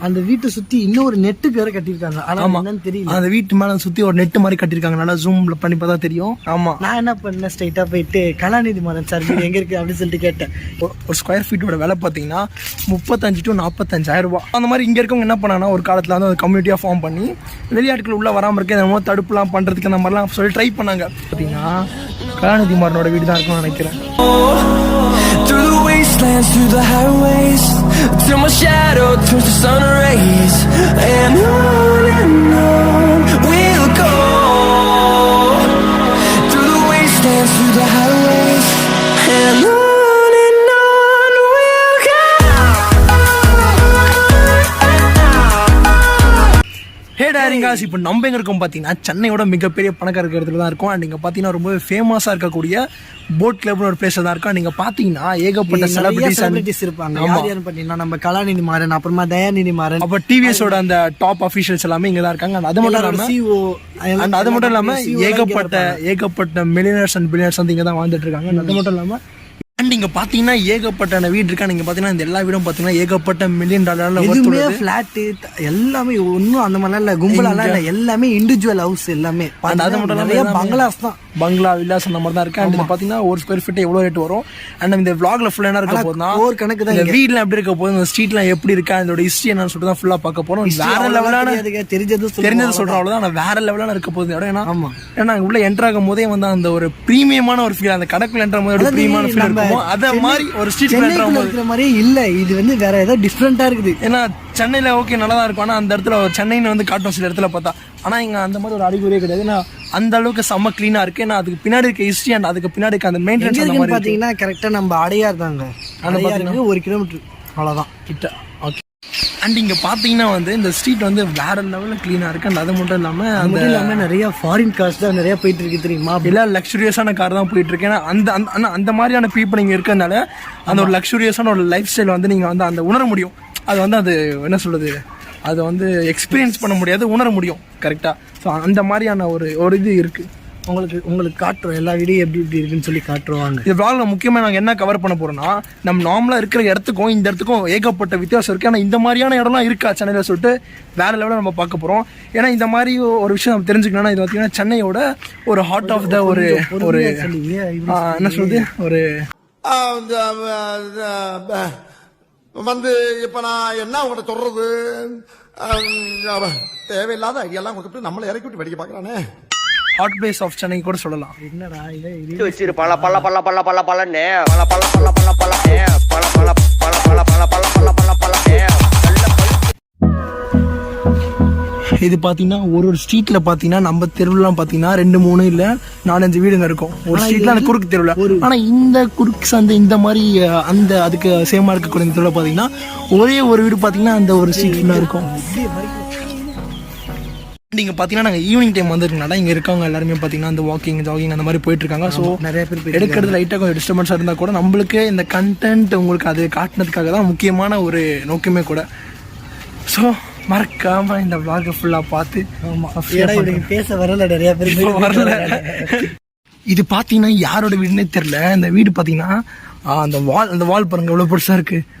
அந்த வீட்டை சுத்தி இன்னொரு நெட்டுக்கு வேற கட்டியிருக்காங்க. ஆனா. என்னன்னு தெரியல. அந்த வீட்டு மேல சுத்தி ஒரு நெட் மாதிரி கட்டிருக்காங்க நல்லா ஜூம்ல பண்ணி பார்த்தா தெரியும். ஆமா. நான் என்ன பண்ணேன்? ஸ்ட்ரைட்டா போயிட்டு கலாநிதி மாறன் சார் வீடு எங்க இருக்கு அப்படின்னு சொல்லிட்டு கேட்டேன். ஒரு- ஸ்கொயர் ஃபீட்டோட விலை பார்த்தீங்கன்னா முப்பத்தஞ்சு டு நாற்பத்தஞ்சாயிரம் ரூபாய். அந்த மாதிரி இங்கே இருக்கவங்க என்ன பண்ணாங்கன்னா ஒரு காலத்தில் வந்து ஒரு கம்யூனிட்டியாக ஃபார்ம் பண்ணி வெளியாட்கள் உள்ளே வராமல் இருக்க என்னமோ தடுப்புலாம் பண்ணுறதுக்கு அந்த மாதிரிலாம் சொல்லி ட்ரை பண்ணாங்க. பார்த்தீங்கன்னா கலாநிதி மாறனோட வீடு தான் இருக்கும்னு நினைக்கிறேன். Wastelands, through the highways Till my shadow turns to sun rays. And on and on we'll ஹே டேரிங்காஸ் இப்போ நம்ம எங்கே இருக்கோம் பார்த்தீங்கன்னா சென்னையோட மிகப்பெரிய பணக்கார இடத்துல தான் இருக்கும் அண்ட் இங்கே பார்த்தீங்கன்னா ரொம்ப ஃபேமஸாக இருக்கக்கூடிய போட் கிளப்னு ஒரு பிளேஸில் தான் இருக்கும். நீங்கள் பார்த்தீங்கன்னா ஏகப்பட்ட செலிபிரிட்டிஸ் செலிபிரிட்டிஸ் இருப்பாங்க. யார் யாருன்னு பாத்தீங்கன்னா நம்ம கலாநிதி மாறன் அப்புறமா தயாநிதி மாறன் அப்போ டிவிஎஸோட அந்த டாப் அஃபீஷியல்ஸ் எல்லாமே இங்கே தான் இருக்காங்க. அது மட்டும் இல்லாமல் சிஓ அண்ட் அது மட்டும் இல்லாம ஏகப்பட்ட ஏகப்பட்ட மில்லியனர்ஸ் அண்ட் பில்லியனர்ஸ் வந்து இங்க தான் வாழ்ந்துட்டு இருக்காங்க. அது மட்டும் இல்லாம அண்ட் இங்க பாத்தீங்கன்னா ஏகப்பட்ட வீடு இருக்கா? நீங்க பாத்தீங்கன்னா இந்த எல்லா வீடும் பாத்தீங்கன்னா ஏகப்பட்ட மில்லியன் டாலர்ல எதுவுமே பிளாட் எல்லாமே ஒன்றும் அந்த மாதிரிலாம் இல்ல. கும்பலாலாம் இல்ல. எல்லாமே இண்டிவிஜுவல் ஹவுஸ் எல்லாமே. அது மட்டும் நிறைய பங்களாஸ் தான். பங்களா வில்லாஸ் அந்த மாதிரி தான் இருக்கு அண்ட் பாத்தீங்கன்னா ஒரு ஸ்கொயர் ஃபீட் எவ்வளவு ரேட் வரும்? அண்ட் இந்த vlogல ஃபுல்லா என்ன இருக்க போதுனா core கணக்கு தான் இந்த வீட்ல எப்படி இருக்க போகுது? இந்த ஸ்ட்ரீட்லாம் எப்படி இருக்கா? இதோட ஹிஸ்டரி என்னன்னு சொல்லிட்டு தான் ஃபுல்லா பார்க்க போறோம். வேற லெவலான தெரிஞ்சது. தெரிஞ்சது சொல்றோம். அவ்வளவுதான். ஆனா வேற லெவலான இருக்க போகுது. இடம் ஏன்னா ஆமா. ஏன்னா உள்ள என்டர் ஆகும் போதே வந்து அந்த ஒரு பிரீமியமான ஒரு ஃபீல் அந்த கடைக்குள்ள என்டர் போது ஒரு பிரீமியமான ஃபீல் இருக்கும் அத மாதிரி ஒரு ஸ்ட்ரீட் ஆகும்போது இருக்கிற மாதிரியே இல்ல. இது வந்து வேற ஏதோ டிஃப்ரெண்டா இருக்குது. ஏன்னா சென்னையில ஓகே நல்லா தான் இருக்கும். ஆனா அந்த இடத்துல சென்னைன்னு வந்து காட்டும் சில இடத்துல பார்த்தா. ஆனா இங்க அந்த மாதிரி ஒரு அறிகுறியே கிடையாது. ஏன்னா அந்த அளவுக்கு செம்ம க்ளீனா இருக்கு. ஏன்னா அதுக்கு பின்னாடி இருக்க ஹிஸ்டரி அண்ட் அதுக்கு பின்னாடி இருக்க அந்த மெயின்டெனன்ஸ் அந்த இருக்குன்னு மாதிரி இருக்கு. பாத்தீங்கன்னா கரெக்டா நம்ம அடையார் தாங்க. அடையாருக்கு ஒரு கிலோமீட்டர் அவ்வளவுதான். கிட்ட. அண்ட் இங்க பாத்தீங்கன்னா வந்து இந்த ஸ்ட்ரீட் வந்து வேற லெவல்ல க்ளீனா இருக்கு. அண்ட் அது மட்டும் இல்லாம அது மட்டும் இல்லாம நிறைய ஃபாரின் கார்ஸ் தான் நிறைய போயிட்டு இருக்கு தெரியுமா? எல்லா லக்ஸுரியஸான கார் தான் போயிட்டு இருக்கு. ஏன்னா அந்த அந்த- அந்த மாதிரியான பீப்புள் இங்க இருக்கிறதுனால அந்த ஒரு லக்ஸுரியஸான ஒரு லைஃப் ஸ்டைல் வந்து நீங்க வந்து அந்த உணர முடியும். அது வந்து அது என்ன சொல்றது? அதை வந்து எக்ஸ்பீரியன்ஸ் பண்ண முடியாது உணர முடியும். கரெக்டா ஸோ அந்த மாதிரியான ஒரு ஒரு இது இருக்கு. உங்களுக்கு உங்களுக்கு காட்டுறோம். எல்லா வீடியும் எப்படி எப்படி இருக்குன்னு சொல்லி காட்டுருவாங்க இந்த vlogல முக்கியமாக நாங்கள் என்ன கவர் பண்ண போறோம்னா நம்ம நார்மலாக இருக்கிற இடத்துக்கும் இந்த இடத்துக்கும் ஏகப்பட்ட வித்தியாசம் இருக்கு. ஆனால் இந்த மாதிரியான இடம்லாம் இருக்கா சென்னையில் சொல்லிட்டு வேற லெவலில் நம்ம பார்க்க போறோம். ஏன்னா இந்த மாதிரி ஒரு விஷயம் நம்ம தெரிஞ்சுக்கணும்னா இது பார்த்தீங்கன்னா சென்னையோட ஒரு ஹார்ட் ஆஃப் த ஒரு ஒரு என்ன சொல்றது? ஒரு வந்து இப்ப நான் என்ன உங்கள்கிட்ட சொல்றது? ஆ, தேவையில்லாத ஐடியாலாம் கொடுத்துட்டு நம்மளை இறக்கி விட்டு வெடிக்க பாக்குறானே ஹாட் பிளேஸ் ஆஃப் சென்னை கூட சொல்லலாம் என்னடா இது வச்சிரு பல பல பல பல பல பலன்னு பல பல பல பல பல பல பல பல பல பல பல பல பல பல இது பார்த்தீங்கன்னா ஒரு ஒரு ஸ்ட்ரீட்ல பார்த்தீங்கன்னா நம்ம தெருவுலாம் பார்த்தீங்கன்னா ரெண்டு மூணு இல்ல நாலஞ்சு வீடுங்க இருக்கும் ஒரு ஸ்ட்ரீட்ல அந்த குறுக்கு தெருவில் ஆனா இந்த குறுக்கு சந்தை இந்த மாதிரி அந்த அதுக்கு சேமா இருக்கக்கூடிய தெருவில் பார்த்தீங்கன்னா ஒரே ஒரு வீடு பார்த்தீங்கன்னா அந்த ஒரு ஸ்ட்ரீட் இருக்கும் நீங்க பாத்தீங்கன்னா நாங்க ஈவினிங் டைம் வந்துருக்கனால இங்க இருக்கவங்க எல்லாருமே பாத்தீங்கன்னா அந்த வாக்கிங் ஜாகிங் அந்த மாதிரி போயிட்டு இருக்காங்க. ஸோ நிறைய பேர் எடுக்கிறது லைட்டா கொஞ்சம் டிஸ்டர்பன்ஸா இருந்தா கூட நம்மளுக்கு இந்த கண்டென்ட் உங்களுக்கு அது காட்டுனதுக்காக தான் முக்கியமான ஒரு நோக்கமே கூட. ஸோ மறக்காம இந்த vlog ஃபுல்லா பார்த்து இவனுக்கு பேச வரல நிறைய பேர் வரல. இது பாத்தீங்கன்னா யாரோட வீடுனே தெரியல. இந்த வீடு பாத்தீங்கன்னா ஆ, அந்த வால் அந்த வால் பாருங்க எவ்வளவு பெருசா இருக்கு. அந்த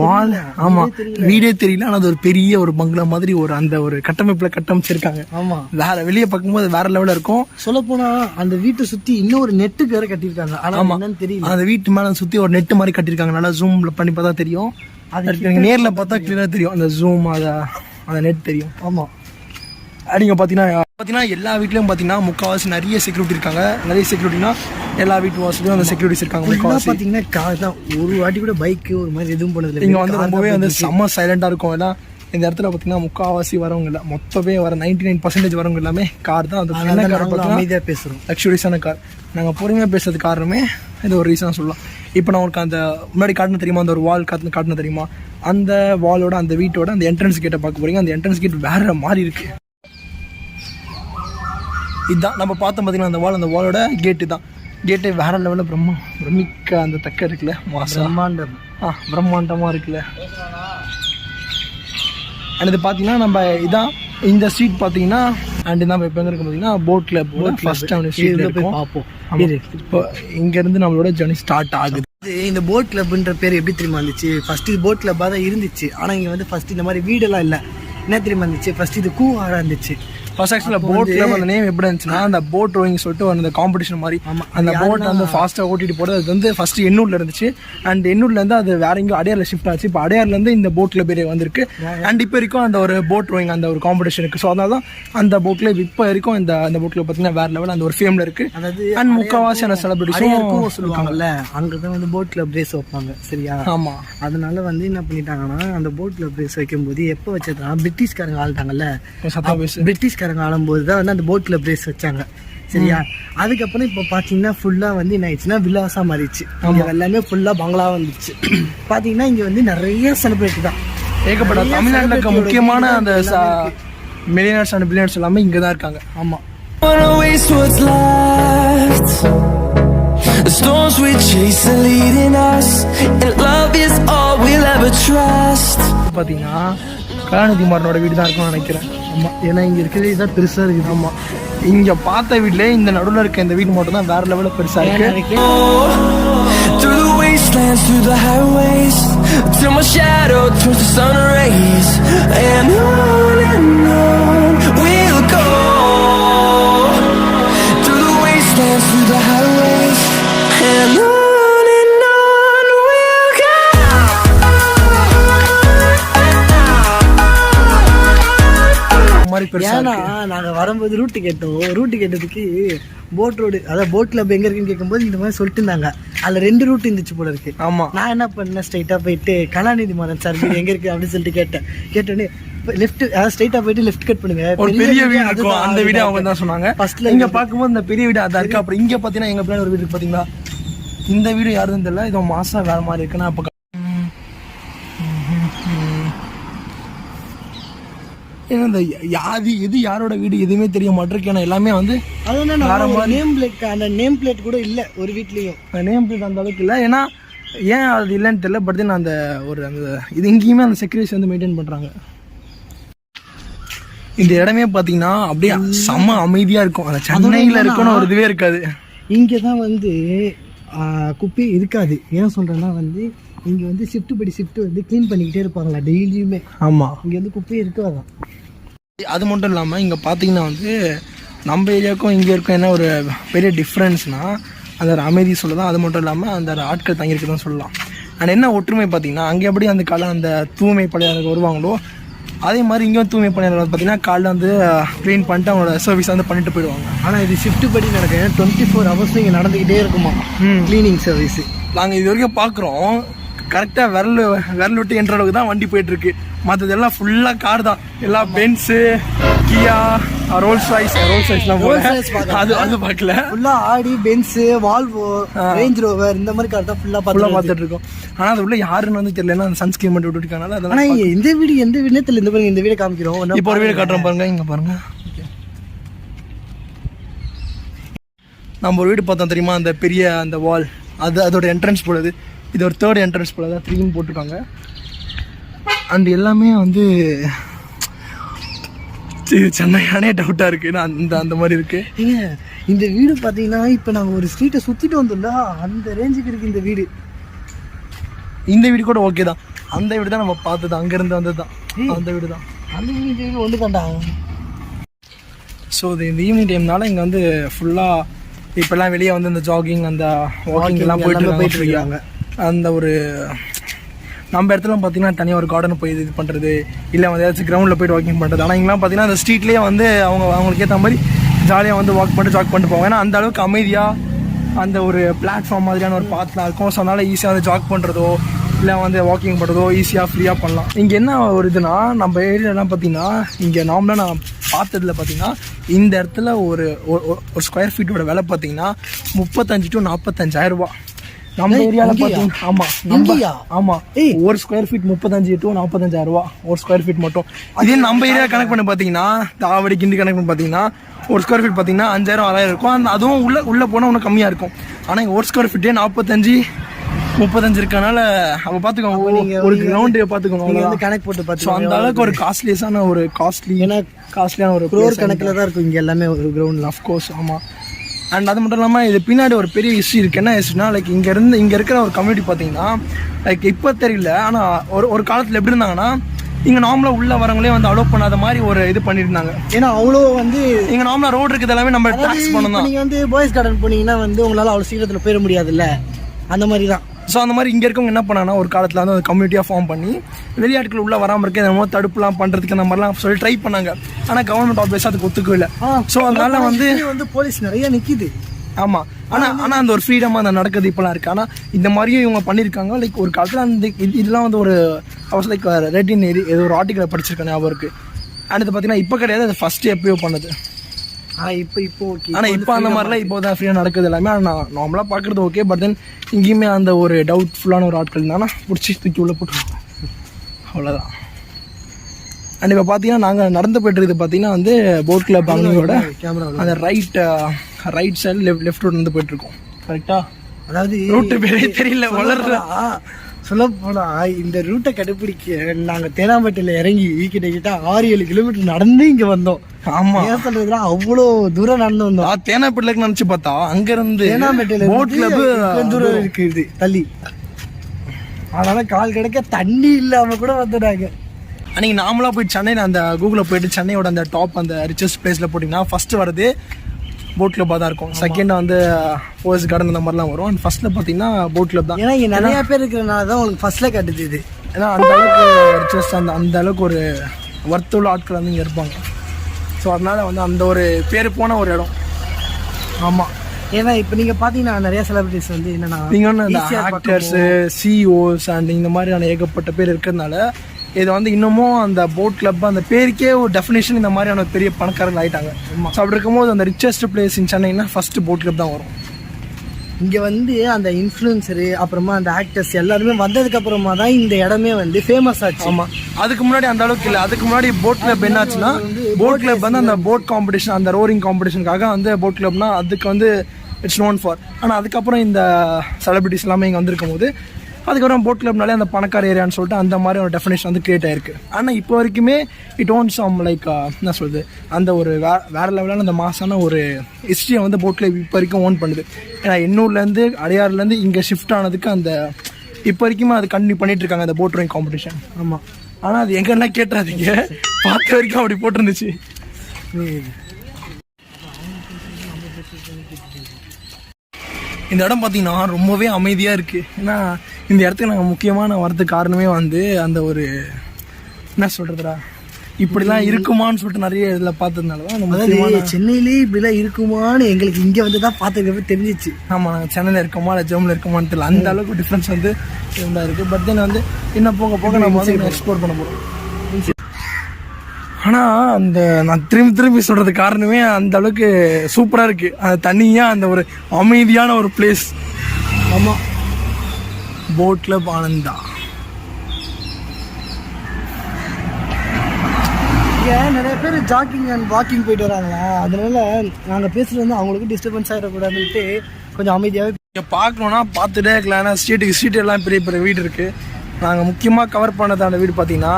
வால் ஆமா வீடே தெரியல. ஆனா அது ஒரு பெரிய ஒரு பங்களா மாதிரி ஒரு அந்த ஒரு கட்டமைப்புல கட்டமைச்சிருக்காங்க. ஆமா. வேற வெளியே பார்க்கும்போது வேற லெவல்ல இருக்கும். சொல்ல போனா அந்த வீட்டை சுத்தி இன்னொரு நெட்டுக்கு வேற கட்டியிருக்காங்க. ஆனா என்னன்னு தெரியல. அந்த வீட்டு மேல சுத்தி ஒரு நெட் மாதிரி கட்டிருக்காங்க நல்லா ஜூம்ல பண்ணி பார்த்தா தெரியும். நேர்ல பார்த்தா கிளியரா தெரியும். அந்த ஜூம் அத அந்த நெட் தெரியும். ஆமா. நீங்க பாத்தீங்கன்னா பாத்தீங்கன்னா எல்லா வீட்லயும் பாத்தீங்கன்னா முக்காவாசி நிறைய செக்யூரிட்டி இருக்காங்க. நிறைய செக்யூரிட்டினா எல்லா வீட்டு வாசலையும் அந்த செக்யூரிட்டிஸ் இருக்காங்க. பாத்தீங்கன்னா கார் தான். ஒரு வாட்டி கூட பைக் ஒரு மாதிரி எதுவும் பண்ணதில்லை. இங்க வந்து ரொம்பவே வந்து. செம்ம சைலண்டா இருக்கும். எல்லாம் இந்த இடத்துல பாத்தீங்கன்னா முக்காவாசி வரவங்க இல்ல. மொத்தமே வர நைன்டி நைன் பர்சன்டேஜ் வரவங்க எல்லாமே கார் தான். அது அதனால என்ன தான் கார் நாங்களும் பாத்தீங்கன்னா அமைதியா பேசுறோம். லக்ஸுரியஸான கார் நாங்கள் பொறுமையாக பேசுறது காரணமே இது ஒரு ரீசன் சொல்லலாம். இப்போ நான் உங்களுக்கு அந்த முன்னாடி காட்டின தெரியுமா? அந்த ஒரு வால் காட்டின காட்டின தெரியுமா? அந்த வாலோட அந்த வீட்டோட அந்த என்ட்ரன்ஸ் கேட்டை பார்க்க போறீங்க. அந்த என்ட்ரன்ஸ் கேட் வேற மாதிரி இருக்கு. இதுதான் நம்ம பார்த்தோம் பார்த்தீங்கன்னா அந்த வால் அந்த வாலோட கேட்டு தான். கேட்டே வேற லெவலில் பிரம்மா பிரமிக்க அந்த தக்க இருக்குல்ல பிரம்மாண்டம். ஆ பிரம்மாண்டமாக இருக்குல்ல. அண்ட் இது பார்த்தீங்கன்னா நம்ம இதான் இந்த ஸ்ட்ரீட் பார்த்தீங்கன்னா அண்ட் நம்ம இப்போ எங்கே இருக்கு பார்த்தீங்கன்னா போட் கிளப் ஃபர்ஸ்ட் அவனு இதுல ஸ்ட்ரீட் போய் இருக்கும். பார்ப்போம். இப்போ இங்க இருந்து நம்மளோட ஜர்னி ஸ்டார்ட் ஆகுது. இந்த போட் கிளப்ன்ற பேர் எப்படி தெரியுமா இருந்துச்சு ஃபர்ஸ்ட் இது போட் கிளப்பாக தான் இருந்துச்சு. ஆனால் இங்கே வந்து ஃபர்ஸ்ட் இந்த மாதிரி வீடெல்லாம் இல்லை. என்ன தெரியுமா இருந்துச்சு ஃபர்ஸ்ட் இது கூவாரா இருந்துச்சு. ஃபர்ஸ்ட் ஆக்சுவலாக போட்ல அந்த நேம் எப்படி இருந்துச்சுன்னா அந்த போட் ரோயிங் சொல்லிட்டு அந்த காம்படிஷன் மாதிரி. அந்த போட் வந்து ஃபாஸ்ட்டாக ஓட்டிட்டு போறது. அது வந்து ஃபர்ஸ்ட் எண்ணூர்ல இருந்துச்சு. அண்ட் எண்ணூர்ல இருந்து அது வேற எங்கேயும் அடையார்ல ஷிஃப்ட் ஆச்சு. இப்போ அடையார்ல இருந்து இந்த போட்ல பேர் வந்திருக்கு. அண்ட் இப்போ வரைக்கும் அந்த ஒரு போட் ரோயிங் அந்த ஒரு காம்படிஷன் இருக்கு. ஸோ அதனால தான் அந்த போட்ல இப்போ வரைக்கும் இந்த அந்த போட்ல பார்த்தீங்கன்னா வேற லெவல் அந்த ஒரு ஃபேம்ல இருக்கு. அதாவது அண்ட் முக்கால்வாசியான செலிபிரிட்டிஸும் சொல்லுவாங்கல்ல அங்கே தான் வந்து போட் கிளப் ரேஸ் வைப்பாங்க சரியா? ஆமா. அதனால வந்து என்ன பண்ணிட்டாங்கன்னா அந்த போட் கிளப் ரேஸ் வைக்கும்போது எப்போ வச்சதுனா பிரிட்டிஷ்காரங்க ஆள்தாங்கல்ல சத்தம் பிரிட்டிஷ்காரங்க ஆளும்போது தான் வந்து அந்த போட் கிளப் ரேஸ் வச்சாங்க. சரியா? அதுக்கப்புறம் இப்போ பார்த்தீங்கன்னா ஃபுல்லாக வந்து என்ன ஆயிடுச்சுன்னா விலாசா மாறிடுச்சு. இங்க எல்லாமே ஃபுல்லாக பங்களா வந்துச்சு பார்த்தீங்கன்னா இங்கே வந்து நிறைய செலிப்ரிட்டி தான். ஏகப்பட்ட தமிழ்நாட்டில் இருக்க முக்கியமான அந்த மில்லியனர்ஸ் அண்ட் பில்லியனர்ஸ் எல்லாமே இங்கே தான் இருக்காங்க. ஆமா. Wanna waste what's left. The storms we chase are leading us, and love is all we'll ever trust. பார்த்தீங்கன்னா கலாநிதி மாறனோட வீடு தான் இருக்கும்னு நினைக்கிறேன். ஆமாம் ஏன்னா இங்கே இருக்கிறது இதான் பெருசாக இருக்குது. ஆமா. இங்க பார்த்த வீட்ல இந்த நடுவுல இருக்க இந்த வீடு மட்டும் தான் வேற லெவல்ல பெருசா இருக்கு. Through the wastelands, through the highways, till my shadow turns to sun rays, and on and on மாதிரி ஏன்னா இருக்கு. நாங்கள் வரும்போது ரூட்டு கேட்டோம். ரூட்டு கேட்டதுக்கு போட் ரோடு அதாவது போட் கிளப் எங்கே இருக்குன்னு கேட்கும்போது இந்த மாதிரி சொல்லிட்டு இருந்தாங்க. அதில் ரெண்டு ரூட் இருந்துச்சு போல இருக்கு. ஆமா. நான் என்ன பண்ணேன்? ஸ்ட்ரைட்டாக போயிட்டு கலாநிதி மாறன் சார் வீடு எங்கே இருக்குது அப்படின்னு சொல்லிட்டு கேட்டேன். கேட்டோன்னே லெஃப்ட் அதாவது ஸ்ட்ரைட்டாக போயிட்டு லெஃப்ட் கட் பண்ணுங்க. ஒரு பெரிய வீடு இருக்கும். அந்த வீடு அவங்க தான் சொன்னாங்க. ஃபர்ஸ்ட்ல இங்க பாக்கும்போது இந்த பெரிய வீடு அதான் இருக்கு. அப்புறம் இங்க பாத்தீங்கன்னா எங்க பின்னாடி ஒரு வீடு இருக்கு பாத்தீங்களா? இந்த வீடு யாருன்னு தெரியல. இது மாசம் வேற மாதிரி இருக்குன்னா அப்ப ஏன்னா இந்த யாதி எது யாரோட வீடு எதுவுமே தெரிய மாட்டிருக்கு. ஏன்னா எல்லாமே வந்து அதான் நேம் பிளேட் அந்த நேம் பிளேட் கூட இல்லை ஒரு வீட்லேயும். நேம் பிளேட் அந்த அளவுக்கு இல்லை. ஏன்னா ஏன் அது இல்லைன்னு தெரியல பட் தென் அந்த ஒரு அந்த இது எங்கேயுமே அந்த செக்யூரிட்டி வந்து மெயின்டைன் பண்ணுறாங்க இந்த இடமே பார்த்தீங்கன்னா அப்படியே செம்ம அமைதியாக இருக்கும். அந்த சென்னையில் இருக்குன்னு ஒரு இதுவே இருக்காது. இங்கே தான் வந்து குப்பை இருக்காது. ஏன் சொல்கிறேன்னா வந்து இங்கே வந்து ஷிஃப்ட் படி ஷிஃப்ட் வந்து க்ளீன் பண்ணிக்கிட்டே இருப்பாங்களா? டெய்லியுமே. ஆமாம் இங்கே வந்து குப்பையே இருக்காதான் அது மட்டும் இல்லாமல் இங்கே பார்த்தீங்கன்னா வந்து நம்ம ஏரியாவுக்கும் இங்கே இருக்கும் என்ன ஒரு பெரிய டிஃப்ரென்ஸ்னால் அந்த ஒரு அமைதி சொல்லலாம். அது மட்டும் இல்லாமல் அந்த ஆட்கள் தங்கியிருக்குதான் சொல்லலாம். அண்ட் என்ன ஒற்றுமை பார்த்தீங்கன்னா அங்கே எப்படி அந்த காலம் அந்த தூய்மை பணியாளர்கள் வருவாங்களோ அதே மாதிரி இங்கேயும் தூய்மை பணியாளர்கள் பார்த்தீங்கன்னா காலைல வந்து க்ளீன் பண்ணிட்டு அவங்களோட சர்வீஸ் வந்து பண்ணிட்டு போயிடுவாங்க. ஆனால் இது ஷிஃப்ட் படி நடக்குது. டுவெண்ட்டி ஃபோர் ஹவர்ஸ் இங்கே நடந்துக்கிட்டே இருக்குமா? ம். க்ளீனிங் சர்வீஸ் நாங்கள் இது வரைக்கும் பார்க்குறோம் கரெக்டாக விரல் விரல் விட்டு என்ற அளவுக்கு தான் வண்டி போயிட்டு இருக்கு மற்றது எல்லாம் ஃபுல்லாக கார் தான் எல்லாம் Benz Kia Rolls Royce Rolls ராய்ஸ்லாம் பார்க்கல. அது அது பார்க்கல. ஃபுல்லாக ஆடி பென்ஸு வால்வோ ரேஞ்ச் ரோவர் இந்த மாதிரி கார் தான் ஃபுல்லாக ஃபுல்லாக பார்த்து பார்த்துட்டு இருக்கோம். ஆனால் அது உள்ள யாருன்னு வந்து தெரியல. ஏன்னா அந்த சன்ஸ்கிரீன் மட்டும் விட்டுருக்காங்க அதெல்லாம் எந்த வீடு எந்த வீடுனே தெரியல. இந்த பாருங்க இந்த வீடை காமிக்கிறோம். இப்போ ஒரு வீடு. காட்டுறோம் பாருங்க இங்க பாருங்க. நம்ம ஒரு வீடு பார்த்தோம் தெரியுமா? அந்த பெரிய அந்த வால் அது அதோட என்ட்ரன்ஸ் போடுது இது ஒரு தேர்ட் என்ட்ரன்ஸ் போல தான் த்ரீன்னு போட்டிருக்காங்க. அண்ட் எல்லாமே வந்து இது சென்னையானே டவுட்டாக இருக்கு. நான் அந்த அந்த மாதிரி இருக்கு. ஏங்க இந்த வீடு பார்த்தீங்கன்னா இப்போ நாங்கள் ஒரு ஸ்ட்ரீட்டை சுற்றிட்டு வந்தோம்ல அந்த ரேஞ்சுக்கு இருக்கு இந்த வீடு. இந்த வீடு கூட ஓகே தான். அந்த வீடு தான் நம்ம பார்த்தது. அங்கேருந்து வந்தது தான். அந்த வீடு தான். அந்த வீடு இந்த வீடு ஒன்று தாண்டா ஸோ இது இந்த ஈவினிங் டைம்னால இங்கே வந்து ஃபுல்லாக இப்போல்லாம் வெளியே வந்து இந்த ஜாகிங் அந்த வாக்கிங் எல்லாம் போயிட்டு எல்லாமே போயிட்டு போயிட்டு இருக்காங்க. அந்த ஒரு நம்ம இடத்துல பார்த்தீங்கன்னா தனியாக ஒரு கார்டன் போய் இது பண்ணுறது இல்லை வந்து ஏதாச்சும் கிரவுண்டில் போய்ட்டு வாக்கிங் பண்ணுறது ஆனால் இங்கெல்லாம் பார்த்தீங்கன்னா அந்த ஸ்ட்ரீட்லேயே வந்து அவங்க அவங்களுக்கு ஏற்ற மாதிரி ஜாலியாக வந்து வாக் பண்ணிட்டு ஜாக் பண்ணிட்டு போவாங்க. ஏன்னா அந்த அளவுக்கு அமைதியாக அந்த ஒரு பிளாட்ஃபார்ம் மாதிரியான ஒரு பாத்லாம் இருக்கும். ஸோ அதனால் ஈஸியாக வந்து ஜாக் பண்ணுறதோ இல்லை வந்து வாக்கிங் பண்ணுறதோ ஈஸியாக ஃப்ரீயாக பண்ணலாம். இங்கே என்ன ஒரு இதுனா நம்ம ஏரியாலாம் பார்த்தீங்கன்னா இங்கே நார்மலாக நான் பார்த்ததுல பார்த்தீங்கன்னா இந்த இடத்துல ஒரு ஒரு- ஒரு ஸ்கொயர் ஃபீட்டோட விலை பார்த்தீங்கன்னா முப்பத்தஞ்சு டு நாற்பத்தஞ்சாயிரரூபா நம்ம இங்கேயா? பார்த்தீங்கன்னா ஆமாம் நம்ம ஏய். ஒரு ஸ்கொயர் ஃபீட் முப்பத்தஞ்சு டு நாற்பத்தஞ்சாயிரம் ரூபா ஒரு ஸ்கொயர் ஃபீட் மட்டும். இதே நம்ம ஏரியா கணக்கு பண்ணி பார்த்தீங்கன்னா தாவடி கிண்டி கணக்கு பண்ணி பார்த்தீங்கன்னா ஒரு ஸ்கொயர் ஃபீட் பார்த்தீங்கன்னா அஞ்சாயிரம் ஆறாயிரம் இருக்கும். அந்த அதுவும் உள்ள உள்ள போனால் இன்னும் கம்மியாக இருக்கும். ஆனால் இங்கே ஒரு ஸ்கொயர் ஃபீட்டே நாற்பத்தஞ்சு முப்பத்தஞ்சு இருக்கனால அப்போ பார்த்துக்கோங்க ஒரு கிரவுண்டு பார்த்துக்கோங்க வந்து கணக்கு போட்டு பார்த்துக்கோங்க அந்த அளவுக்கு ஒரு காஸ்ட்லியஸான ஒரு காஸ்ட்லி ஏன்னா காஸ்ட்லியான ஒரு க்ரோர் கணக்கில் தான் இருக்கும் இங்கே எல்லாமே ஒரு கிரவுண்டில் அஃப்கோர்ஸ் ஆமாம் அண்ட் அது மட்டும் இல்லாமல் இது பின்னாடி ஒரு பெரிய ஹிஸ்ட்ரி இருக்குது என்ன ஹிஸ்ட்ரினா லைக் இங்கே இருந்து இங்கே இருக்கிற ஒரு கம்யூனிட்டி பார்த்தீங்கன்னா லைக் இப்போ தெரியல. ஆனால் ஒரு ஒரு காலத்தில் எப்படி இருந்தாங்கன்னா இங்கே நார்மலாக உள்ள வரவங்களே வந்து அலோவ் பண்ணாத மாதிரி ஒரு இது பண்ணியிருந்தாங்க ஏன்னா அவ்வளோ வந்து இங்கே நார்மலாக ரோடு இருக்குது எல்லாமே நம்ம டாக்ஸ் பண்ணணும் நீங்க வந்து பாய்ஸ் கார்டன் போனீங்கன்னா வந்து உங்களால அவ்வளவு சீக்கிரத்துல போயிட முடியாதுல்ல? அந்த மாதிரி தான் ஸோ அந்த மாதிரி இங்கே இருக்கவங்க என்ன பண்ணாங்கன்னா ஒரு காலத்தில் வந்து ஒரு கம்யூனிட்டியாக ஃபார்ம் பண்ணி வெளியாட்கள் உள்ளே வராமல் இருக்க இந்த மாதிரி தடுப்புலாம் பண்ணுறதுக்கு அந்த மாதிரிலாம் சொல்லி ட்ரை பண்ணாங்க. ஆனால் கவர்மெண்ட் ஆஃபீஸ் அதுக்கு ஒத்துக்கவே இல்லை. ஸோ அதனால வந்து வந்து போலீஸ் நிறைய நிக்குது. ஆமாம் ஆனால் ஆனால் அந்த ஒரு ஃப்ரீடமாக அந்த நடக்குது இப்போலாம் இருக்குது ஆனால் இந்த மாதிரியும் இவங்க பண்ணியிருக்காங்க. லைக் ஒரு காலத்தில் அந்த இது இதெல்லாம் வந்து ஒரு அவர்ஸ் லைக் ரெட்டின் ஏதோ ஒரு ஆர்டிக்கலை படிச்சிருக்கேன் ஞாபகம் இருக்குது அண்ட் இது பார்த்தீங்கன்னா இப்போ கிடையாது அது ஃபஸ்ட்டு எப்பயோ பண்ணது. ஆனா இப்போ இப்போ ஓகே ஆனால் இப்போ அந்த மாதிரிலாம் இப்போ தான் ஃப்ரீயாக நடக்குது எல்லாமே. ஆனால் நான் நார்மலாக பார்க்குறது ஓகே பட் தென் இங்கேயுமே அந்த ஒரு டவுட்ஃபுல்லான ஒரு ஆட்கள் இருந்தாங்கன்னா பிடிச்சி தூக்கி உள்ளே போட்டுருவாங்க. அவ்வளோதான் அண்ட் இப்போ பார்த்தீங்கன்னா நாங்கள் நடந்து போயிட்டு இருக்குது பார்த்தீங்கன்னா வந்து போட் கிளப் அவங்களோட அந்த right right side left left road வந்து போயிட்டு இருக்கோம். கரெக்டா அதாவது ரூட்டு பேரே தெரியல வளர்ற சொல்ல போனா இந்த ரூட்டை கண்டுபிடிக்க நாங்க தேனாம்பேட்டையில இறங்கி கிட்ட ஆறு ஏழு கிலோமீட்டர் நடந்து இங்க வந்தோம். ஆமா. ஏன் சொல்றதுன்னா அவ்வளோ தூரம் நடந்து வந்தோம். தேனாப்பேட்டில் நினைச்சு பார்த்தா அங்க இருந்து தேனாம்பேட்டையில போட் கிளப் தூரம் இருக்கு இது தள்ளி. அதனால கால் கிடைக்க தண்ணி இல்லாம கூட வந்துட்டாங்க. அன்னைக்கு நாமளா போய் சென்னையில் அந்த கூகுளில் போயிட்டு சென்னையோட அந்த டாப் அந்த ரிச்சஸ்ட் பிளேஸில் போட்டிங்கன்னா ஃபர்ஸ்ட் வரது போட் கிளப்பாக தான் இருக்கும். செகண்ட் வந்து போர்ஸ் கார்டன் அந்த மாதிரிலாம் வரும். அண்ட் ஃபர்ஸ்ட்ல பார்த்தீங்கன்னா போட் கிளப் தான். ஏன்னா இங்க நிறைய பேர் இருக்கிறனால தான் உங்களுக்கு ஃபர்ஸ்ட்ல காட்டுது இது. ஏன்னா அந்த அளவுக்கு அந்த அந்த அளவுக்கு ஒரு ஒர்த்துள்ள ஆட்கள் வந்து இங்கே இருப்பாங்க. ஸோ அதனால வந்து அந்த ஒரு பேர் போன ஒரு இடம். ஆமா. ஏன்னா இப்போ நீங்க பாத்தீங்கன்னா நிறைய செலிபிரிட்டிஸ் வந்து என்னன்னா நீங்கள் ஆக்டர்ஸ் சிஓஸ் அண்ட் இந்த மாதிரியான ஏகப்பட்ட பேர் இருக்கிறதுனால இது வந்து இன்னமும் அந்த போட் கிளப் அந்த பேருக்கே ஒரு டெஃபினேஷன் இந்த மாதிரியான பெரிய பணக்காரங்க ஆயிட்டாங்க. ஸோ அப்படி இருக்கும்போது அந்த ரிச்சஸ்ட் பிளேஸ் இன் சென்னைனா ஃபர்ஸ்ட் போட் கிளப் தான் வரும். இங்க வந்து அந்த இன்ஃப்ளூயன்சரு அப்புறமா அந்த ஆக்டர்ஸ் எல்லாருமே வந்ததுக்கு அப்புறமா தான் இந்த இடமே வந்து ஃபேமஸ் ஆச்சு. ஆமா. அதுக்கு முன்னாடி அந்த அளவுக்கு இல்லை. அதுக்கு முன்னாடி போட் கிளப் என்னாச்சுன்னா போட் கிளப் வந்து அந்த போட் காம்படிஷன் அந்த ரோரிங் காம்படிஷனுக்காக வந்து போட் கிளப்னா அதுக்கு வந்து இட்ஸ் நோன் ஃபார் ஆனால் அதுக்கப்புறம் இந்த செலிபிரிட்டிஸ் எல்லாமே இங்கே வந்திருக்கும் போது அதுக்கப்புறம் போட் கிளப்னாலே அந்த பணக்கார ஏரியான்னு சொல்லிட்டு அந்த மாதிரி ஒரு டெஃபினேஷன் வந்து கிரியேட் ஆயிருக்கு. ஆனால் இப்போ வரைக்குமே இட் ஓன்ஸ் சம் லைக் என்ன சொல்கிறது அந்த ஒரு வே வேற லெவலான அந்த மாசான ஒரு ஹிஸ்ட்ரியை வந்து போட் கிளப் இப்போ வரைக்கும் ஓன் பண்ணுது. ஏன்னா எண்ணூர்லேருந்து அடையாறுலேருந்து இங்கே ஷிஃப்ட் ஆனதுக்கு அந்த இப்போ வரைக்குமே அது கண்டினியூ பண்ணிட்டு இருக்காங்க அந்த போட் ரோயிங் காம்படிஷன் ஆமாம் ஆனால் அது எங்கன்னா கேட்டுறாதீங்க பார்த்த வரைக்கும் அப்படி போட்டிருந்துச்சு. இந்த இடம் பார்த்தீங்கன்னா ரொம்பவே அமைதியாக இருக்குது ஏன்னா இந்த இடத்துக்கு நாங்கள் முக்கியமான வரதுக்கு காரணமே வந்து அந்த ஒரு என்ன சொல்கிறதுடா இப்படிலாம் இருக்குமான்னு சொல்லிட்டு நிறைய இதில் பார்த்ததுனால தான் அதாவது சென்னையிலேயே இப்படிலாம் இருக்குமான்னு எங்களுக்கு இங்க வந்து தான் பார்த்ததுக்கு தெரிஞ்சிச்சு. ஆமாம் நாங்கள் சென்னையில் இருக்கோமா இல்லை ஜெர்மனில் இருக்கோமான்னு தெரியல. அந்த அளவுக்கு டிஃப்ரென்ஸ் வந்து இருந்தா இருக்குது பட் தென் வந்து இன்னும் போக போக நம்ம வந்து எக்ஸ்ப்ளோர் பண்ண போகிறோம் ஆனால் அந்த நான் திரும்பி திரும்பி சொல்கிறது காரணமே அந்த அளவுக்கு சூப்பராக இருக்குது அந்த தனியாக அந்த ஒரு அமைதியான ஒரு பிளேஸ் ஆமாம் போட் கிளப் ஆனந்தா இங்க நிறைய பேர் ஜாக்கிங் அண்ட் வாக்கிங் போயிட்டு வராங்களா? அதனால நாங்க பேசுறது வந்து அவங்களுக்கு டிஸ்டர்பன்ஸ் ஆயிடக்கூடாதுன்ட்டு கொஞ்சம் அமைதியாவே இங்கே பார்க்கணுன்னா பார்த்துட்டே இருக்கலாம். ஏன்னா ஸ்ட்ரீட்டுக்கு ஸ்ட்ரீட் எல்லாம் பெரிய பெரிய வீடு இருக்குது நாங்கள் முக்கியமாக கவர் பண்ணதான வீடு பார்த்தீங்கன்னா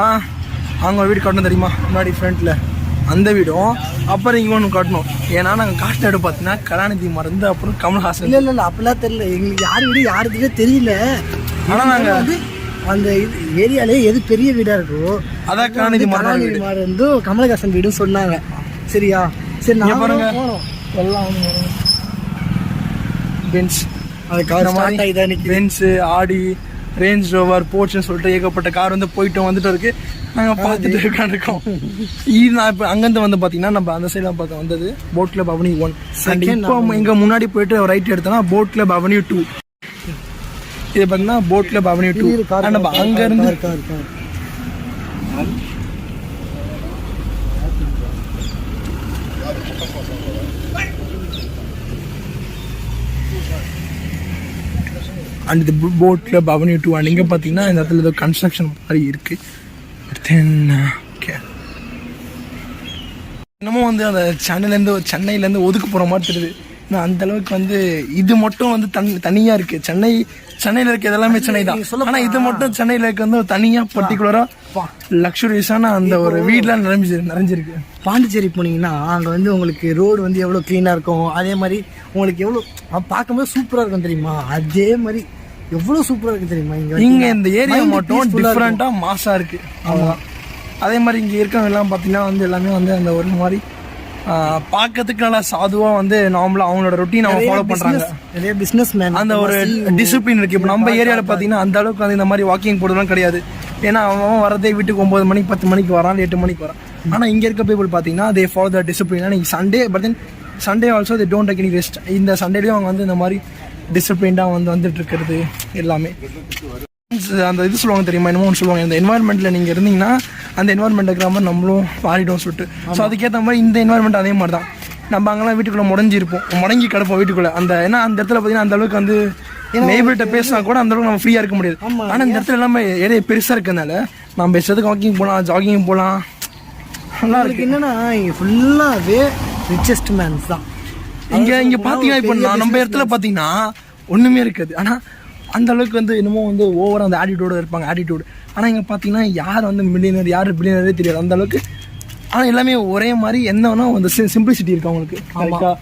அவங்க வீடு கட்டணும் தெரியுமா? முன்னாடி ஃப்ரண்ட்டில் அந்த வீடும். அப்புறம் இங்கே ஒன்று கட்டணும். ஏன்னா நாங்கள் காட்டின இடம் பார்த்தீங்கன்னா கலாநிதி மறந்து அப்புறம் கமல்ஹாசன். இல்ல இல்ல இல்ல அப்பெல்லாம் தெரியல. எங்களுக்கு யார் வீடு யாருக்குமே தெரியல. ஆனா நாங்க- வந்து அந்த இது ஏரியாலே எது பெரிய வீடா இருக்கோ அதான் கலாநிதி கலாநிதி வீடு. மாறந்தும் கமலஹாசன் வீடும் சொன்னாங்க. சரியா? சரி நான் பாருங்க. எல்லாம் பென்ஸ் அது car Benz Audi Range Rover போர்ட்ஸ்னு சொல்லிட்டு ஏகப்பட்ட கார் வந்து போயிட்டு வந்துட்டு இருக்கு. நாங்கள் பார்த்துட்டு உட்காந்துருக்கோம் இது நான் இப்போ அங்கேருந்து வந்து பார்த்தீங்கன்னா நம்ம அந்த சைடாக பார்க்க வந்தது. Boat club avenue one and இப்போ இங்கே முன்னாடி போயிட்டு ரைட் எடுத்தோம்னா போட் கிளப் அவென்யூ டூ இது பார்த்தீங்கன்னா போட் கிளப் அவென்யூ டூ நம்ம அங்கேருந்து கார் கார் கார் அண்ட் இது boat club avenue two and இங்கே பார்த்தீங்கன்னா இந்த இடத்துல ஏதோ கன்ஸ்ட்ரக்ஷன் மாதிரி இருக்கு. தென் ஓகே இன்னமும் வந்து அந்த சென்னையிலேருந்து சென்னையிலேருந்து ஒதுக்க போகிற மாதிரி தெரியுது. ஏன்னா அந்த அளவுக்கு வந்து இது மட்டும் வந்து தனி தனியாக இருக்குது சென்னை சென்னையில் இருக்க எல்லாமே சென்னை தான். ஆனால் இது மட்டும் சென்னையில் இருக்க வந்து தனியாக பர்டிகுலராக லக்ஸுரியஸான அந்த ஒரு வீட்லாம் நிறைஞ்சு நிறைஞ்சிருக்கு. பாண்டிச்சேரி போனீங்கன்னா அங்கே வந்து உங்களுக்கு ரோடு வந்து எவ்வளோ க்ளீனாக இருக்கும். அதே மாதிரி உங்களுக்கு எவ்வளோ பார்க்கும்போது சூப்பராக இருக்கும் தெரியுமா? அதே மாதிரி எவ்வளோ சூப்பராக இருக்கும் தெரியுமா இங்கே இங்க இந்த ஏரியா மட்டும் டிஃப்ரெண்டா மாசா இருக்கு. அவ்வளவுதான் அதே மாதிரி இங்க இருக்கவங்க எல்லாம் பாத்தீங்கன்னா வந்து எல்லாமே வந்து அந்த ஒரு மாதிரி பார்க்கறதுக்கு நல்லா சாதுவா வந்து நார்மலா அவங்களோட ரொட்டீன் அவங்க ஃபாலோ பண்றாங்க. நிறைய பிஸ்னஸ் மேன் அந்த ஒரு டிசிப்ளின் இருக்கு. இப்போ நம்ம ஏரியாவில் பார்த்தீங்கன்னா அந்த அளவுக்கு வந்து இந்த மாதிரி வாக்கிங் போடுறதுலாம் கிடையாது. ஏன்னா அவன் வரதே வீட்டுக்கு ஒன்பது மணிக்கு பத்து மணிக்கு வரான் எட்டு மணிக்கு வரான். ஆனால் இங்கே இருக்க பீப்புள் பார்த்தீங்கன்னா தே ஃபாலோ த டிசிப்ளின் இன்னைக்கு Sunday but then Sunday also they don't take any rest இந்த சண்டேலையும் அவங்க வந்து இந்த மாதிரி டிசிப்ளின்டாக வந்து வந்துட்டு இருக்கிறது எல்லாமே. அந்த இது சொல்லுவாங்க தெரியுமா என்னமோ சொல்லுவாங்க. இந்த என்வாயர்மெண்ட்டில் நீங்கள் இருந்தீங்கன்னா அந்த என்வாயர்மெண்ட் இருக்கிற மாதிரி நம்மளும் மாறிடும் சொல்லிட்டு. ஸோ அதுக்கேற்ற மாதிரி இந்த என்வாயர்மெண்ட் அதே மாதிரி தான் நம்ம அங்கெல்லாம் வீட்டுக்குள்ளே முடஞ்சிருப்போம். முடங்கி கிடப்போம் வீட்டுக்குள்ளே. அந்த ஏன்னா அந்த இடத்துல பார்த்தீங்கன்னா அந்த அளவுக்கு வந்து நெய்பர்கிட்ட பேசினா கூட அந்த அளவுக்கு நம்ம ஃப்ரீயாக இருக்க முடியாது. ஆனால் இந்த இடத்துல எல்லாமே ஏரியா பெருசாக இருக்கிறதுனால நம்ம இஷ்டத்துக்கு வாக்கிங் போகலாம் ஜாகிங் போகலாம் நல்லா இருக்கு. என்னன்னா ஃபுல்லாகவே ரிச்சஸ்ட் மேன்ஸ் தான். இங்க இங்க பாத்தீங்கன்னா இப்போ நான் நம்ம இடத்துல பாத்தீங்கன்னா ஒண்ணுமே இருக்காது. ஆனா அந்த அளவுக்கு வந்து என்னமோ வந்து ஓவரா அந்த ஆட்டிடியூட இருப்பாங்க ஆட்டிடியூட் ஆனா இங்க பாத்தீங்கன்னா யார் வந்து மில்லியனர் யார் பில்லியனரே தெரியாது அந்த அளவுக்கு. ஆனா எல்லாமே ஒரே மாதிரி என்னன்னா அந்த சிம்பிளிசிட்டி இருக்கு அவங்களுக்கு. கரெக்டா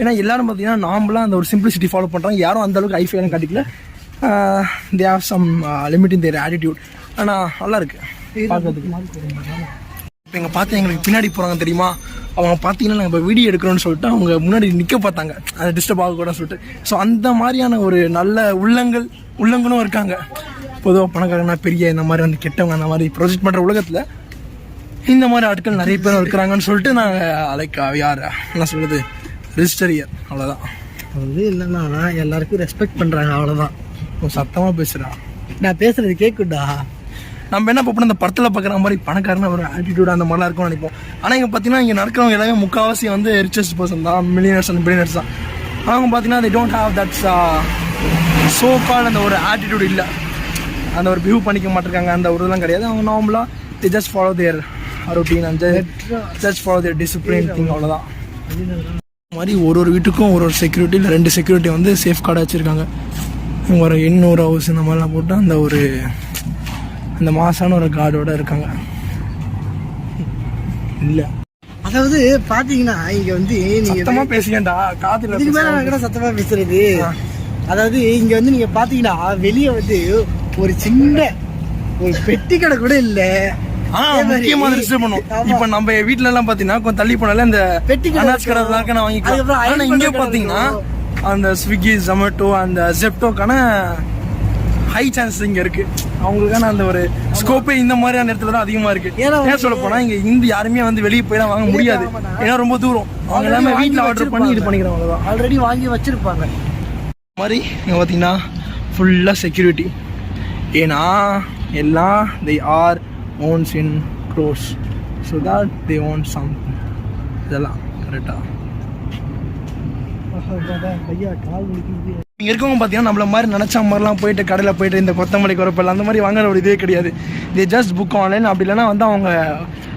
ஏன்னா எல்லாரும் பாத்தீங்கன்னா நார்மலா அந்த ஒரு சிம்பிளிசிட்டி ஃபாலோ பண்றாங்க. யாரும் அந்த அளவுக்கு ஐஃபைலாம் காட்டிக்கல. They have some limit in their attitude ஆனா நல்லா இருக்கு. பார்க்கறதுக்கு இப்போ இங்கே பார்த்து எங்களுக்கு பின்னாடி போகிறாங்க தெரியுமா? அவங்க பார்த்தீங்கன்னா நாங்கள் இப்போ வீடியோ எடுக்கிறோம்னு சொல்லிட்டு அவங்க முன்னாடி நிற்க பார்த்தாங்க. அதை டிஸ்டர்ப் ஆகக்கூடாதுன்னு சொல்லிட்டு. ஸோ அந்த மாதிரியான ஒரு நல்ல உள்ளங்கள் உள்ளங்களும் இருக்காங்க. பொதுவாக பணக்காரங்கன்னா பெரிய இந்த மாதிரி வந்து கெட்டவங்க அந்த மாதிரி ப்ரொஜெக்ட் பண்ணுற உலகத்தில் இந்த மாதிரி ஆட்கள் நிறைய பேர் இருக்கிறாங்கன்னு சொல்லிட்டு நாங்கள் லைக் யார் என்ன சொல்கிறது ரிஜிஸ்டர் இயர் அவ்வளோதான் வந்து என்னன்னா எல்லாருக்கும் ரெஸ்பெக்ட் பண்ணுறாங்க அவ்வளோதான் சத்தமாக பேசுகிறா நான் பேசுறது கேட்குடா நம்ம என்ன பார்ப்போம் இந்த படத்தில் பார்க்குற மாதிரி பணக்காரன ஒரு ஆட்டிடியூட் அந்த மாதிரிலாம் இருக்கும்னு நினைப்போம். ஆனால் இங்கே பார்த்தீங்கன்னா இங்கே நடக்கிறவங்க எல்லாமே முக்கால்வாசி வந்து ரிச்சஸ்ட் பர்சன் தான். மில்லியனர்ஸ் அண்ட் பில்லியனர்ஸ் தான். அவங்க பார்த்தீங்கன்னா they don't have that's so call அந்த ஒரு ஆட்டிடியூட் இல்லை. அந்த ஒரு பிஹேவ் பண்ணிக்க மாட்டிருக்காங்க. அந்த ஒரு இதெல்லாம் கிடையாது. அவங்க நார்மலாக they just follow their routine அந்த just follow their discipline thing அவ்வளோதான் இந்த மாதிரி ஒரு ஒரு வீட்டுக்கும் ஒரு ஒரு செக்யூரிட்டி இல்லை ரெண்டு செக்யூரிட்டி வந்து சேஃப் கார்டு வச்சுருக்காங்க. ஒரு எண்ணூறு ஹவுஸ் இந்த மாதிரிலாம் போட்டு அந்த ஒரு அந்த மாசான ஒரு கார்டோட இருக்காங்க. இல்லை. அதாவது பாத்தீங்கன்னா இங்க வந்து நீங்க சத்தமா பேசிக்கண்டா காதுல இதுக்கு மேல நான் கூட சத்தமா பேசுறது. அதாவது இங்க வந்து நீங்க பாத்தீங்கன்னா வெளிய வந்து ஒரு சின்ன ஒரு பெட்டி கடை கூட இல்ல. முக்கியமான ரிஜிஸ்டர் பண்ணும். இப்ப நம்ம வீட்ல எல்லாம் பாத்தீங்கன்னா தள்ளி போனால இந்த பெட்டி கடை கடை. தான் நான் வாங்கிக்கலாம். ஆனா இங்க பாத்தீங்கன்னா அந்த ஸ்விக்கி ஜொமேட்டோ அந்த ஜெப்டோக்கான ஹை சான்ஸ் இங்க இருக்கு. அவங்களுக்கான அந்த ஒரு ஸ்கோப்பே இந்த மாதிரியான இடத்துல தான் அதிகமா இருக்கு. ஏன்னா ஏன் சொல்ல போனா இங்க இந்து யாருமே வந்து வெளியே போய் வாங்க முடியாது. ஏன்னா ரொம்ப தூரம். அவங்க எல்லாமே வீட்ல ஆர்டர் பண்ணி இது பண்ணிக்கிறோம் அவ்வளவுதான் ஆல்ரெடி வாங்கி வச்சிருப்பாங்க. மாதிரி இங்கே பார்த்தீங்கன்னா ஃபுல்லாக செக்யூரிட்டி ஏன்னா எல்லாம் they are owns in crores so that they own some இதெல்லாம் கரெக்டாக ஐயா கால் வலிக்குது. இங்கே இருக்கவங்க பார்த்தீங்கன்னா நம்மள மாதிரி நினச்ச மாதிரிலாம் போயிட்டு கடையில் போயிட்டு இந்த கொத்தமல்லி குரப்பல் அந்த மாதிரி வாங்குற ஒரு இதே கிடையாது. தே ஜஸ்ட் புக் ஆன்லைன் அப்படி இல்லைன்னா வந்து அவங்க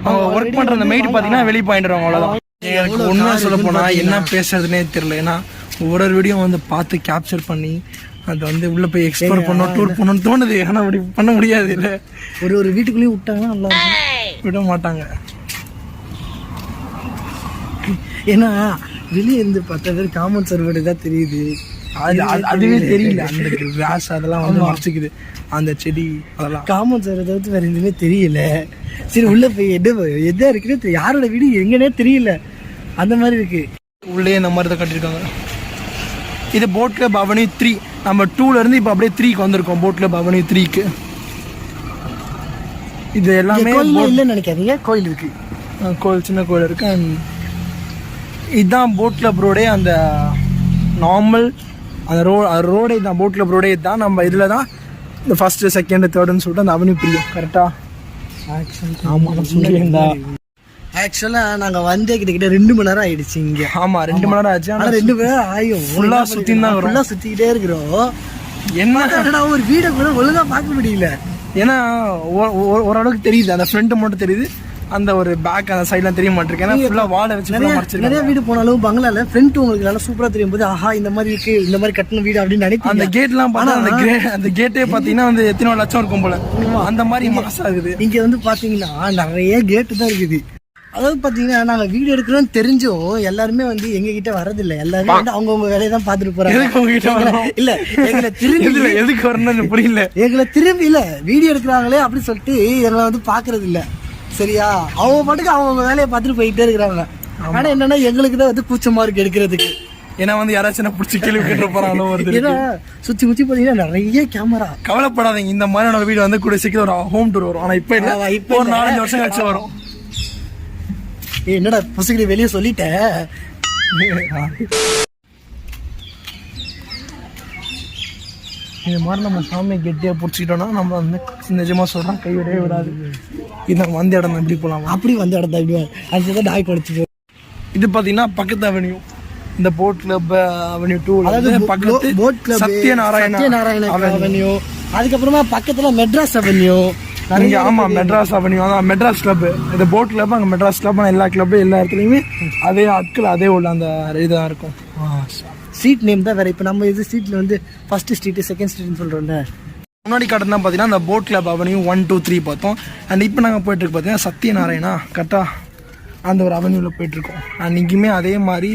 அவங்க ஒர்க் பண்ணுற அந்த மெய்ட் பார்த்தீங்கன்னா வெளியே பாயிடுறாங்க அவ்வளோதான் எனக்கு உண்மையாக சொல்ல போனால் என்ன பேசுறதுனே தெரியல. ஏன்னா ஒவ்வொரு வீடியோ வந்து பார்த்து கேப்சர் பண்ணி அதை வந்து உள்ளே போய் எக்ஸ்ப்ளோர் பண்ணோம் டூர் பண்ணணும்னு தோணுது. ஆனால் அப்படி பண்ண முடியாது இல்லை. ஒரு ஒரு வீட்டுக்குள்ளேயும் விட்டாங்கன்னா நல்லா விட மாட்டாங்க. ஏன்னா வெளியே இருந்து பத்து பேர் காமன் சர்வர்டு தான் தெரியுது. அது அது- அதுவே தெரியல. அந்த கிராஸ் அதெல்லாம் வந்து மறைச்சிக்குது. அந்த செடி அதெல்லாம். காமன் சர்வர்டை தவிர்த்து வேற எதுவுமே தெரியல. சரி உள்ள போய் எது எதா இருக்குன்னு யாரோட வீடு எங்கன்னே தெரியல. அந்த மாதிரி இருக்கு. உள்ளே இந்த மாதிரி தான் கட்டியிருக்காங்க. இது போட் கிளப் அவனி த்ரீ நம்ம டூல இருந்து இப்போ அப்படியே த்ரீக்கு வந்திருக்கோம் போட் கிளப் அவனி த்ரீக்கு இது எல்லாமே இல்லைன்னு நினைக்காதீங்க. கோயில் இருக்கு. கோயில் சின்ன கோயில் இருக்கு. அண்ட் இதுதான் போட் கிளப் ரோடே அந்த நார்மல் அந்த ரோ ரோடே தான் போட் கிளப் ரோடே தான் நம்ம இதில் தான் இந்த ஃபர்ஸ்ட் செகண்ட் தேர்டுன்னு சொல்லிட்டு அந்த அவனி பிரியும். கரெக்டாக ஆமாம் சொல்லியிருந்தா. ஆக்சுவலா நாங்க வந்தே கிட்ட ரெண்டு மணி நேரம் ஆயிடுச்சு இங்க. ஆமா ரெண்டு மணி நேரம் ஆச்சு. ஆனா ஆனா ரெண்டு மணி நேரம் ஆயும் Full ஆ சுத்தின்னு தான் வரோம். ஃபுல்லா சுத்திக்கிட்டே இருக்கிறோம். என்ன ஒரு வீடை கூட ஒழுங்கா பார்க்க முடியல. ஏன்னா ஓரளவுக்கு தெரியுது. அந்த ஃப்ரண்ட் மட்டும் தெரியுது. அந்த ஒரு பேக் அந்த சைட்லாம் தெரிய மாட்டிருக்கு ஏன்னா ஃபுல்லா வாழை வச்சு நிறைய நிறைய வீடு போனாலும் பங்களால ஃப்ரண்ட் உங்களுக்கு நல்லா சூப்பரா தெரியும் போது ஆஹா இந்த மாதிரி இருக்கு இந்த மாதிரி கட்டின வீடு அப்படின்னு நினைப்பீங்க. அந்த கேட்லாம் பார்த்தா அந்த ஆனா, கே- அந்த கேட்டே பாத்தீங்கன்னா வந்து எத்தனை லட்சம் இருக்கும் போல. அந்த மாதிரி மாசம் ஆகுது இங்க வந்து பாத்தீங்கன்னா நிறைய கேட்டு தான் இருக்குது. அதாவது பாத்தீங்கன்னா நாங்க வீடியோ எடுக்கிறோம்னு தெரிஞ்சும் எல்லாருமே வந்து எங்க கிட்ட வரதில்ல எல்லாருமே வந்து அவங்கவுங்க வேலையை தான் போறாங்க. வரணும்? இல்ல எங்களை திரும்பி எதுக்கு வரணும்னு புரியல. எங்களை திரும்பி இல்ல வீடியோ எடுக்கிறாங்களே அப்படி சொல்லிட்டு எங்களை வந்து பாக்குறது இல்ல சரியா? அவங்க பாட்டுக்கு அவங்க வேலையை பார்த்துட்டு போயிட்டே இருக்கிறாங்க. ஆனா என்னன்னா எங்களுக்கு தான் வந்து கூச்சமா இருக்கு எடுக்கிறதுக்கு. ஏன்னா வந்து யாராச்சும் என்ன பிடிச்சி கேள்வி கேட்டு போறாங்களோ வருது ஏன்னா சுத்தி முத்தி பாத்தீங்கன்னா நிறைய கேமரா கவலைப்படாதீங்க இந்த மாதிரியான வீடு வந்து கூட சீக்கிரம் ஒரு ஹோம் டூர் வரும். ஆனா இப்ப இல்ல. இப்ப ஒரு. நாலஞ்சு வருஷம் கழிச்சு வரும். ஏய், என்னடா புசுக்கிடி வெளியே சொல்லிட்டேன் இது மாதிரி நம்ம சாமியை கெட்டியா பிடிச்சிக்கிட்டோம்னா நம்ம வந்து நிஜமா சொல்றோம் கைவிடவே விடாது. இது நம்ம வந்த இடம் தான் போலாம். அப்படி வந்து இடத்த இப்படி அதுதான் டாய் குடிச்சு இது பாத்தீங்கன்னா பக்கத்து அவென்யூ இந்த போட் கிளப் அவென்யூ டூ அதாவது பக்கத்து boat club Satyanarayana avenue. Avenue அதுக்கப்புறமா பக்கத்துல மெட்ராஸ் அவென்யூ இங்க ஆமா மெட்ராஸ் அவென்யூ அதான் மெட்ராஸ் கிளப் இந்த போட் கிளப் அங்க மெட்ராஸ் கிளப் எல்லா கிளப் எல்லா இடத்துலயுமே அதே ஆட்கள் அதே உள்ள அந்த இதுதான் இருக்கும். சீட் நேம் தான் வேற. இப்போ நம்ம இது சீட்ல வந்து ஃபர்ஸ்ட் ஸ்ட்ரீட் செகண்ட் ஸ்ட்ரீட்னு சொல்றோம்ல. முன்னாடி காட்டுனா பார்த்தீங்கன்னா அந்த boat club avenue one two three பார்த்தோம். அண்ட் இப்போ நாங்கள் போயிட்டு இருக்கு பார்த்தீங்கன்னா சத்யநாராயணா கரெக்டாக அந்த ஒரு அவென்யூவில் போயிட்டு இருக்கோம் அண்ட் இங்கேயுமே அதே மாதிரி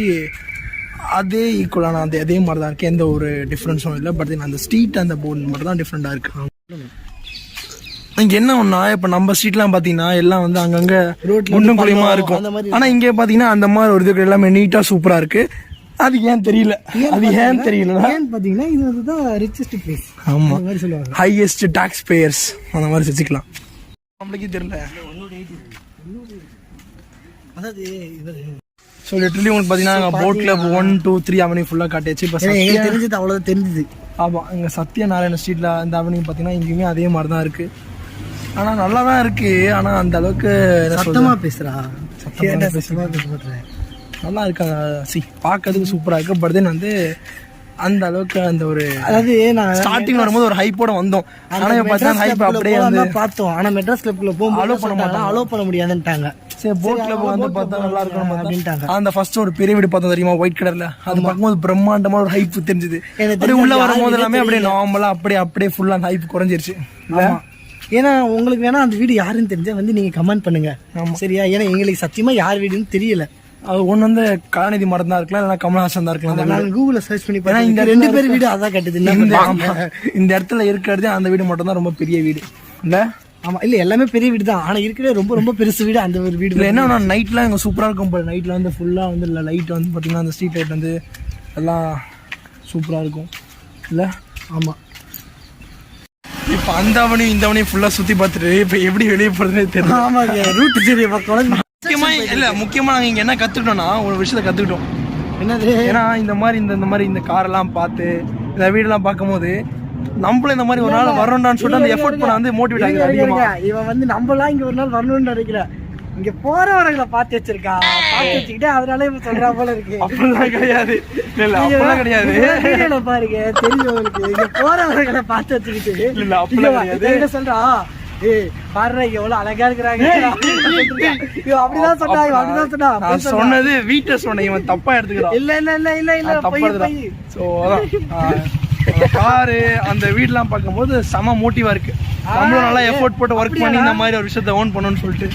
அதே ஈக்குவலான அந்த அதே மாதிரி தான் இருக்குது எந்த ஒரு டிஃப்ரென்ஸும் இல்லை. பட் அந்த ஸ்ட்ரீட் அந்த போர்டு மட்டும் தான் டிஃப்ரெண்ட்டாக இருக்குது இங்கே என்ன ஒன்றா இப்போ நம்ம ஸ்ட்ரீட்லாம் பார்த்தீங்கன்னா எல்லாம் வந்து அங்கங்கே ரோட்ல குண்டும் வந்து குழியுமா பள்ளம் இருக்கும். ஆனால் இங்கே பார்த்தீங்கன்னா அந்த மாதிரி ஒரு இது எல்லாமே நீட்டாக சூப்பராக இருக்குது அது ஏன் தெரியல? அது ஏன் தெரியல ஏன்னு பாத்தீங்கன்னா இது வந்து தான் ரிச்சஸ்ட் பிளேஸ் ஆமா மாதிரி சொல்லுவாங்க. ஹையஸ்ட் டாக்ஸ் பேயர்ஸ் அந்த மாதிரி வச்சுக்கலாம் நம்மளுக்கே தெரியல. அதாவது ஸோ லிட்டரலி உங்களுக்கு பார்த்தீங்கன்னா boat club one two three avenue ஃபுல்லாக காட்டியாச்சு. இப்போ எங்களுக்கு சத்யா தெரிஞ்சது அவ்வளவு தெரிஞ்சது. ஆமாம் இங்கே சத்யநாராயண ஸ்ட்ரீட்டில் அந்த அவனி பார்த்தீங்கன்னா இங்கேயுமே அதே மாதிரி தான் இருக்குது ஆனால் நல்லா தான் இருக்குது ஆனால் அந்த அளவுக்கு என்ன சொல்றது? சத்தமா பேசுறா. நல்லா இருக்கு? சி பார்க்கறதுக்கு சூப்பராக இருக்குது பட் தென் வந்து அந்த அளவுக்கு அந்த ஒரு அதாவது நான் ஸ்டார்டிங் வரும்போது ஒரு ஹைப்போட வந்தோம். ஆனால் பார்த்தீங்கன்னா ஹைப் அப்படியே வந்து பார்த்தோம். ஆனா மெட்ராஸ் கிளப்ல போகும்போது Allow பண்ண பண்ண அலோ பண்ண முடியாதுன்ட்டாங்க. சரி போட் கிளப் வந்து பார்த்தா நல்லா இருக்கும் அப்படின்ட்டாங்க. அந்த ஃபர்ஸ்ட் ஒரு பெரிய வீடு பார்த்தோம் தெரியுமா? ஒயிட் கலர்ல அது பார்க்கும்போது பிரம்மாண்டமா ஒரு ஹைப் தெரிஞ்சது. அப்படியே உள்ள வரும்போது எல்லாமே அப்படியே நார்மலா அப்படியே அப்படியே ஃபுல்லா அந்த ஹைப் குறைஞ்சிருச்சு. இல்ல. ஏன்னா உங்களுக்கு வேணா அந்த வீடு யாருன்னு தெரிஞ்சா வந்து நீங்க கமெண்ட் பண்ணுங்க. சரியா? ஏன்னா எங்களுக்கு சத்தியமா யார் வீடுன்னு தெரியல. அது ஒண்ணு வந்து கலாநிதி மரம் தான் இருக்கலாம் இல்லைன்னா கமலஹாசன் தான் இருக்கலாம். நாங்க கூகுள்ல சர்ச் பண்ணி ஏன்னா பார்த்தா இந்த ரெண்டு பேர் வீடு அதான் கட்டுது. இந்த இடத்துல இருக்கிறதே அந்த வீடு மட்டும் தான் ரொம்ப பெரிய வீடு. இல்ல? ஆமா இல்ல எல்லாமே பெரிய வீடு தான் ஆனா இருக்கிற ரொம்ப ரொம்ப பெருசு வீடு. அந்த ஒரு வீடு இதுல என்ன நைட்லாம் இங்க சூப்பரா இருக்கும் போல. நைட்ல வந்து ஃபுல்லா வந்து லைட் வந்து பாத்தீங்கன்னா அந்த ஸ்ட்ரீட் லைட் வந்து எல்லாம் சூப்பரா இருக்கும். இல்ல? ஆமா. இப்ப அந்த அவனையும் இந்த அவனையும் ஃபுல்லா சுத்தி பார்த்துட்டு இப்ப எப்படி வெளியே போறதுனே தெரியல. ஆமாங்க ரூட் சரி குழந்தை முக்கியமா இல்ல முக்கியமா நாங்க இங்க என்ன கத்துக்கிட்டோம்னா ஒரு விஷயத்த கத்துக்கிட்டோம். என்னது? ஏன்னா இந்த மாதிரி இந்த இந்த மாதிரி இந்த கார் எல்லாம் பார்த்து இந்த வீடெல்லாம் பார்க்கும்போது நம்மளும் இந்த மாதிரி ஒரு நாள் வரணும்டான்னு சொல்லிட்டு அந்த எஃபோர்ட் பண்ண வந்து மோட்டிவேட் இருங்க. இவன் வந்து நம்மலாம் இங்க ஒரு நாள் வரணும்னு நினைக்கிறேன் இங்க போறவர்களை பார்த்து வச்சிருக்கா. பார்த்து வச்சுக்கிட்டு அதனால இவன் சொல்றா போல இருக்கு. அப்படிலாம் கிடையாது. இல்ல அப்படிலாம் கிடையாது. பாருங்க. தெரியும் உங்களுக்கு. இங்க போறவர்களை பார்த்து வச்சுக்கிட்டு. இல்ல, அப்படிலாம் கிடையாது. என்ன சொல்றா? ஏய் பாருடா எவ்வளவு அழகா இருக்கிறாங்க. அப்படிதான் சொன்னா இவன் அப்படிதான் சொன்னா சொன்னா. சொன்னது வீட்டை சொன்னேன் இவன் தப்பா எடுத்துக்கிறான். இல்ல இல்ல இல்ல இல்ல இல்ல தப்பா எடுத்துக்கிறான். அதான். காரு அந்த வீடெல்லாம் பார்க்கும்போது செம மோட்டிவா இருக்கு. நம்மளும் நல்லா எஃபோர்ட் போட்டு ஒர்க் பண்ணி இந்த மாதிரி ஒரு விஷயத்த ஓன் பண்ணணும்னு சொல்லிட்டு.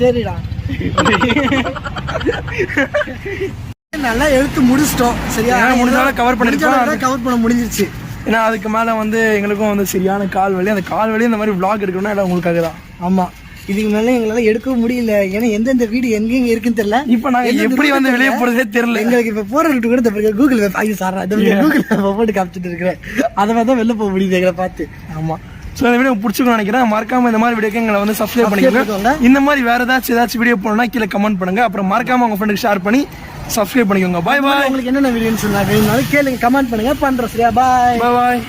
சரிடா. நல்லா எழுத்து முடிச்சிட்டோம் சரியா? முடிஞ்சாலும் cover பண்ணிருக்கோம். கவர் பண்ண முடிஞ்சிருச்சு. ஏன்னா அதுக்கு மேல வந்து எங்களுக்கும் வந்து சரியான கால் வலி. அந்த கால் வலி இந்த மாதிரி vlog எடுக்கணும்னா எல்லாம் உங்களுக்காக தான். ஆமா. இதுக்கு மேல எங்களால எடுக்கவும் முடியல. ஏன்னா எந்தெந்த வீடு எங்கெங்க இருக்குன்னு தெரியல. இப்போ நாங்க எந்தெந்த எப்படி வந்து வெளியே. போறதே தெரியல. எங்களுக்கு இப்ப போற ரூட் கூட பாருங்க, கூகுள் மேப் ஐயோ சாரா பாருங்க, கூகுள் மேப் போட்டு காமிச்சிட்டு இருக்கிறேன். அதை தான் வெளில போக முடியுது எங்களை பார்த்து. ஆமா. ஸோ இந்த வீடியோ பிடிச்சிக்கணும்னு நினைக்கிறேன். மறக்காம இந்த மாதிரி வீடியோக்கு எங்களை வந்து சப்ஸ்கிரைப் பண்ணிக்கோங்க. இந்த மாதிரி வேற ஏதாச்சும் ஏதாச்சும் வீடியோ போனோம்னா கீழே கமெண்ட் பண்ணுங்க. அப்புறம் மறக்காம உங்க ஃப்ரெண்டுக்கு ஷேர் பண்ணி சப்ஸ்கிரைப் பண்ணிக்கோங்க. பாய் பாய் உங்களுக்கு என்னென்ன வீடியோன்னு சொன்னா வேணும்னாலும் கேளுங்க கமெண்ட் பண்ணுங்க. பண்றோம் சரியா? பாய் பாய் பாய்